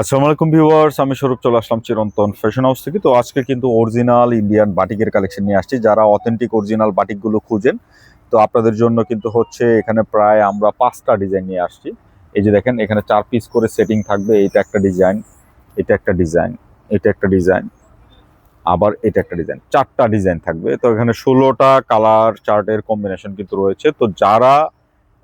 আসসালামু আলাইকুম ভিউয়ার্স, আমি স্বরূপ চলে আসলাম চিরন্তন ফ্যাশন হাউস থেকে। তো আজকে কিন্তু অরিজিনাল ইন্ডিয়ান বাটিকের কালেকশন নিয়ে আসছি। যারা অথেন্টিক অরিজিনাল বাটিকগুলো খুঁজেন, তো আপনাদের জন্য কিন্তু হচ্ছে এখানে প্রায় আমরা পাঁচটা ডিজাইন নিয়ে আসছি। এই যে দেখেন, এখানে চার পিস করে সেটিং থাকবে। এইটা একটা ডিজাইন এটা একটা ডিজাইন এটা একটা ডিজাইন আবার এটা একটা ডিজাইন চারটা ডিজাইন থাকবে। তো এখানে ষোলোটা কালার চার্টের কম্বিনেশন কিন্তু রয়েছে। তো যারা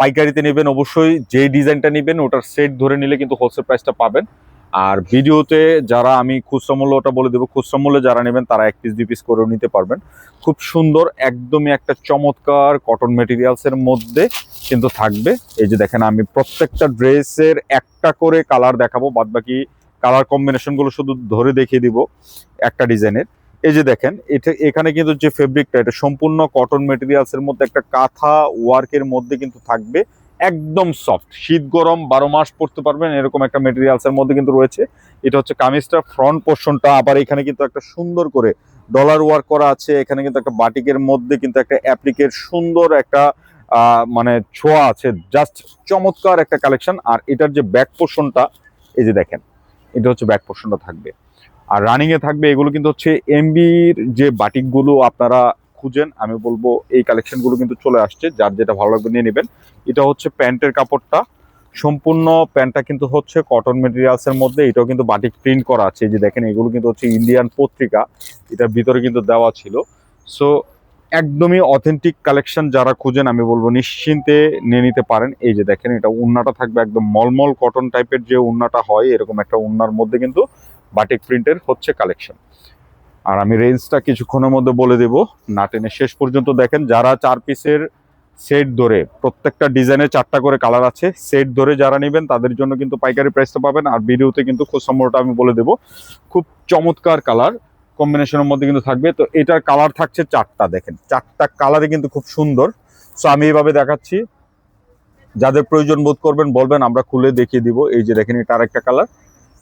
পাইকারিতে নেবেন, অবশ্যই যে ডিজাইনটা নেবেন, ওটার সেট ধরে নিলে কিন্তু হোলসেল প্রাইসটা পাবেন। আর ভিডিওতে যারা আমি খুচরা মূল্য ওটা বলে দেবো, খুচরা মূল্যে যারা নেবেন তারা এক পিস দুই পিস করেও নিতে পারবেন। খুব সুন্দর, একদমই একটা চমৎকার কটন মেটেরিয়ালসের মধ্যে কিন্তু থাকবে। এই যে দেখেন, আমি প্রত্যেকটা ড্রেসের একটা করে কালার দেখাবো বাদ বাকি কালার কম্বিনেশনগুলো শুধু ধরে দেখিয়ে দিব একটা ডিজাইনের। এই যে দেখেন, এটা এখানে কিন্তু যে ফেব্রিকটা এটা সম্পূর্ণ কটন মেটেরিয়ালসের মধ্যে একটা কাঁথা ওয়ার্কের মধ্যে কিন্তু থাকবে। একদম সফট শীত, গরম, বারো মাস পরতে পারবেন, এরকম একটা মেটেরিয়ালস এর মধ্যে কিন্তু রয়েছে। এটা হচ্ছে কামিজটা ফ্রন্ট পোর্শনটা আবার এখানে কিন্তু একটা সুন্দর করে ডলার ওয়ার্ক করা আছে। এখানে কিন্তু একটা বাটিকের মধ্যে কিন্তু একটা অ্যাপ্লিকের সুন্দর একটা মানে ছোঁয়া আছে। জাস্ট চমৎকার একটা কালেকশন আর এটার যে ব্যাক পোর্শনটা এই যে দেখেন, এটা হচ্ছে ব্যাক পোর্শনটা থাকবে। আর রানিং এ থাকবে, এগুলো কিন্তু হচ্ছে এমবির যে বাটিকগুলো আপনারা খুঁজেন, আমি বলব এই কালেকশনগুলো কিন্তু চলে আসছে, যার যেটা ভালো লাগবে নিয়ে নেবেন। এটা হচ্ছে প্যান্টের কাপড়টা। সম্পূর্ণ প্যান্টটা কিন্তু হচ্ছে কটন মেটেরিয়ালস এর মধ্যে, এটাও কিন্তু বাটিক প্রিন্ট করা আছে। যে দেখেন, এগুলো কিন্তু হচ্ছে ইন্ডিয়ান পত্রিকা, এটার ভিতরে কিন্তু দেওয়া ছিল। সো একদমই অথেন্টিক কালেকশন যারা খুঁজেন, আমি বলব নিশ্চিন্তে নিয়ে নিতে পারেন। এই যে দেখেন, এটা উন্নাটা থাকবে একদম মলমল কটন টাইপের যে উন্নাটা হয়, এরকম একটা উন্নার মধ্যে কিন্তু বাটিক প্রিন্টের হচ্ছে কালেকশন আর আমি রেঞ্জটা কিছুক্ষণের মধ্যে বলে দেব। না টেনে শেষ পর্যন্ত দেখেন, যারা চার পিসের সেট ধরে, প্রত্যেকটা ডিজাইনে চারটা করে কালার আছে সেট ধরে যারা নেবেন, তাদের জন্য কিন্তু পাইকারি প্রাইসটা পাবেন। আর ভিডিওতে কিন্তু খুচরা মূল্যটা আমি বলে দেব, খুব চমৎকার কালার কম্বিনেশনের মধ্যে কিন্তু থাকবে। তো এটার কালার থাকছে চারটা, দেখেন। চারটা কালারে কিন্তু খুব সুন্দর। সো আমি এইভাবে দেখাচ্ছি। যাদের প্রয়োজন বোধ করবেন, বলবেন, আমরা খুলে দেখিয়ে দিব। এই যে দেখেন, এটা আরেকটা কালার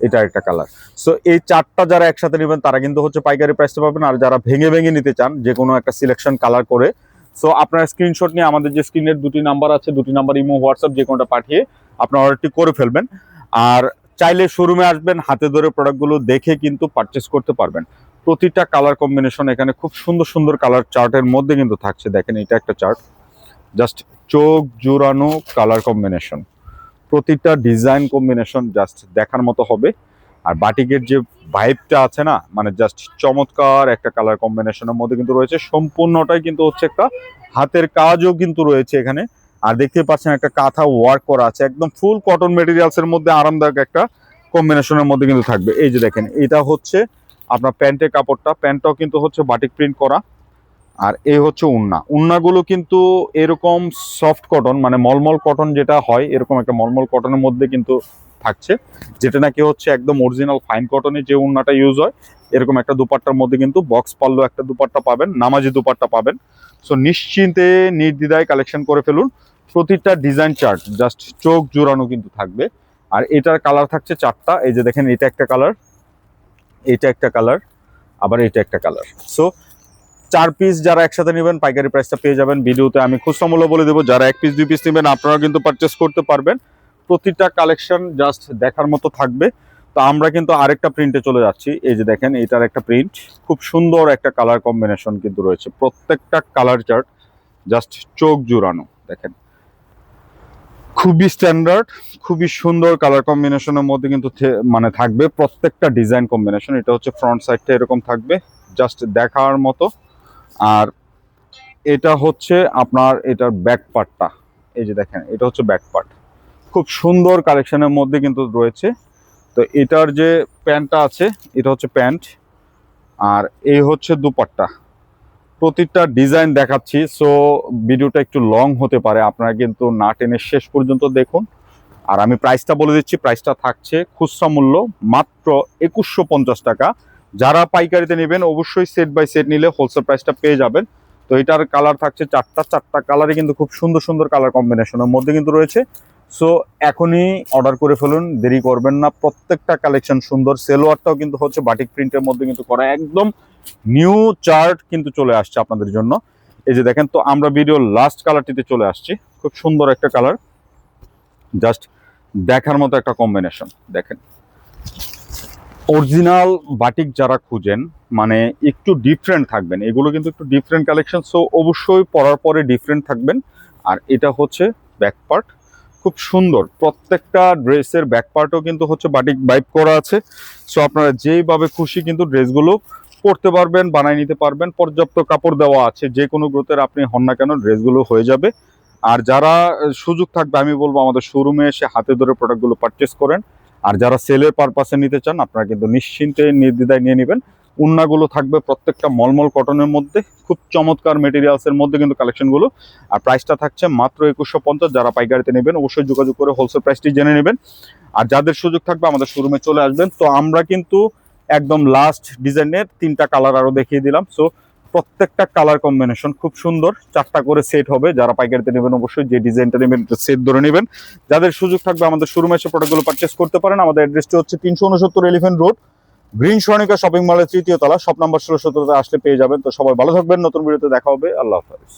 এটা একটা কালার সো এই চারটা যারা একসাথে নেবেন, তারা কিন্তু হচ্ছে পাইকারি প্রাইসটা পাবেন। আর যারা ভেঙে ভেঙে নিতে চান, যে কোনো একটা সিলেকশন কালার করে। সো আপনার স্ক্রিনশট নিয়ে আমাদের যে স্ক্রিনের দুটি নাম্বার আছে, দুটি নাম্বার ইমো হোয়াটসঅ্যাপ যে কোনোটা পাঠিয়ে আপনার অর্ডারটি করে ফেলবেন। আর চাইলে শোরুমে আসবেন, হাতে ধরে প্রোডাক্টগুলো দেখে কিন্তু পারচেস করতে পারবেন। প্রতিটা কালার কম্বিনেশন এখানে খুব সুন্দর সুন্দর কালার চার্টের মধ্যে কিন্তু থাকছে। দেখেন, এটা একটা চার্ট জাস্ট চোখ জোড়ানো কালার কম্বিনেশন প্রতিটা ডিজাইন কম্বিনেশন জাস্ট দেখার মতো হবে। আর বাটিকের যে ভাইবটা আছে না মানে জাস্ট চমৎকার একটা কালার কম্বিনেশনের মধ্যে কিন্তু রয়েছে। সম্পূর্ণটাই কিন্তু হচ্ছে একটা হাতের কাজও কিন্তু রয়েছে এখানে। আর দেখতে পাচ্ছেন একটা কাঁথা ওয়ার্ক করা আছে। একদম ফুল কটন মেটেরিয়ালস এর মধ্যে আরামদায়ক একটা কম্বিনেশনের মধ্যে কিন্তু থাকবে। এই যে দেখেন, এটা হচ্ছে আপনার প্যান্টের কাপড়টা। প্যান্টটাও কিন্তু হচ্ছে বাটিক প্রিন্ট করা। আর এই হচ্ছে উন্না। উন্নাগুলো কিন্তু এরকম সফট কটন মানে মলমল কটন যেটা হয়, এরকম একটা মলমল কটনের মধ্যে কিন্তু থাকছে, যেটা নাকি হচ্ছে একদম অরিজিনাল ফাইন কটনের যে উন্নাটা ইউজ হয়, এরকম একটা দুপাট্টার মধ্যে কিন্তু বক্স পাল্লো একটা দুপাট্টা পাবেন, নামাজি দুপাট্টা পাবেন। সো নিশ্চিন্তে নির্দ্বিধায় কালেকশন করে ফেলুন। প্রতিটা ডিজাইন চার্ট জাস্ট চোখ জোড়ানো কিন্তু থাকবে। আর এটার কালার থাকছে চারটা, এই যে দেখেন এটা একটা কালার এটা একটা কালার আবার এটা একটা কালার সো চার পিস যারা একসাথে নেবেন, পাইকারি প্রাইসটা পেয়ে যাবেন। ভিডিওতে আমি খুচরা মূল্য বলে দেবো। যারা এক পিস দুই পিস নেবেন আপনারা কিন্তু পারচেস করতে পারবেন। প্রতিটা কালেকশন জাস্ট দেখার মতো থাকবে। তো আমরা কিন্তু আরেকটা প্রিন্টে চলে যাচ্ছি। এই যে দেখেন, এটার একটা প্রিন্ট খুব সুন্দর একটা কালার কম্বিনেশন কিন্তু রয়েছে। প্রত্যেকটা কালার চার্ট জাস্ট চোখ জুড়ানো। দেখেন, খুবই স্ট্যান্ডার্ড খুবই সুন্দর কালার কম্বিনেশনের মধ্যে কিন্তু মানে থাকবে। প্রত্যেকটা ডিজাইন কম্বিনেশন এটা হচ্ছে ফ্রন্ট সাইডটা এরকম থাকবে। জাস্ট দেখার মতো। আর এটা হচ্ছে আপনার এটার ব্যাক পার্টটা এই যে দেখেন, এটা হচ্ছে ব্যাক পার্ট খুব সুন্দর কালেকশনের মধ্যে কিন্তু রয়েছে। তো এটার যে প্যান্টটা আছে, এটা হচ্ছে প্যান্ট। আর এই হচ্ছে দুপাট্টা। প্রতিটা ডিজাইন দেখাচ্ছি সো ভিডিওটা একটু লং হতে পারে। আপনারা কিন্তু না টেনে শেষ পর্যন্ত দেখুন। আর আমি প্রাইসটা বলে দিচ্ছি প্রাইসটা থাকছে খুচরা মূল্য মাত্র একুশশো টাকা। যারা পাইকারিতে নেবেন অবশ্যই সেট বাই সেট নিলে হোলসেল প্রাইসটা পেয়ে যাবেন। তো এটার কালার থাকছে চারটা চারটা কালারে কিন্তু খুব সুন্দর সুন্দর কালার কম্বিনেশনের মধ্যে কিন্তু রয়েছে। সো এখনই অর্ডার করে ফেলুন, দেরি করবেন না। প্রত্যেকটা কালেকশন সুন্দর সেলোয়ারটাও কিন্তু হচ্ছে বাটিক প্রিন্টের মধ্যে কিন্তু করা। একদম নিউ চার্ট কিন্তু চলে আসছে আপনাদের জন্য। এই যে দেখেন তো, আমরা ভিডিও লাস্ট কালারটিতে চলে আসছি। খুব সুন্দর একটা কালার জাস্ট দেখার মতো একটা কম্বিনেশন দেখেন। অরিজিনাল বাটিক যারা খুঁজেন মানে একটু ডিফারেন্ট থাকবেন। এগুলো কিন্তু একটু ডিফারেন্ট কালেকশন সো অবশ্যই পরার পরে ডিফারেন্ট থাকবেন। আর এটা হচ্ছে ব্যাক পার্ট খুব সুন্দর। প্রত্যেকটা ড্রেসের ব্যাক পার্টও কিন্তু হচ্ছে বাটিক বাইপ করা আছে। সো আপনারা যেইভাবে খুশি কিন্তু ড্রেসগুলো পরতে পারবেন বানাই নিতে পারবেন। পর্যাপ্ত কাপড় দেওয়া আছে। যে কোনো গ্রোথের আপনি হন না কেন, ড্রেসগুলো হয়ে যাবে। আর যারা সুযোগ থাকবে, আমি বলব আমাদের শোরুমে এসে হাতে ধরে প্রোডাক্টগুলো পারচেস করেন। আর যারা সেলের পারপাসে নিতে চান, আপনারা কিন্তু নিশ্চিন্তে নির্দ্বিধায় নিয়ে নেবেন। উন্নাগুলো থাকবে প্রত্যেকটা মলমল কটনের মধ্যে, খুব চমৎকার মেটেরিয়ালসের মধ্যে কিন্তু কালেকশনগুলো আর প্রাইসটা থাকছে মাত্র একুশশো পঞ্চাশ, যারা পাইকারিতে নেবেন অবশ্যই যোগাযোগ করে হোলসেল প্রাইসটি জেনে নেবেন। আর যাদের সুযোগ থাকবে আমাদের শোরুমে চলে আসবেন। তো আমরা কিন্তু একদম লাস্ট ডিজাইনের তিনটা কালার আরও দেখিয়ে দিলাম। সো প্রত্যেকটা কালার কম্বিনেশন খুব সুন্দর। চারটা করে সেট হবে। যারা পাইকারিতে নেবেন অবশ্যই যে ডিজাইনটা নেবেন সেট ধরে নেবেন। যাদের সুযোগ থাকবে আমাদের শোরুমে এসে প্রোডাক্টগুলো পারচেস করতে পারেন। আমাদের অ্যাড্রেসটি হচ্ছে তিনশো উনসত্তর elephant road green Sonika shopping মলের তৃতীয় তলা। শপ নাম্বার ষোলো সতেরোতে আসলে পেয়ে যাবেন। তো সবাই ভালো থাকবেন। নতুন ভিডিওতে দেখা হবে। আল্লাহ হাফেজ।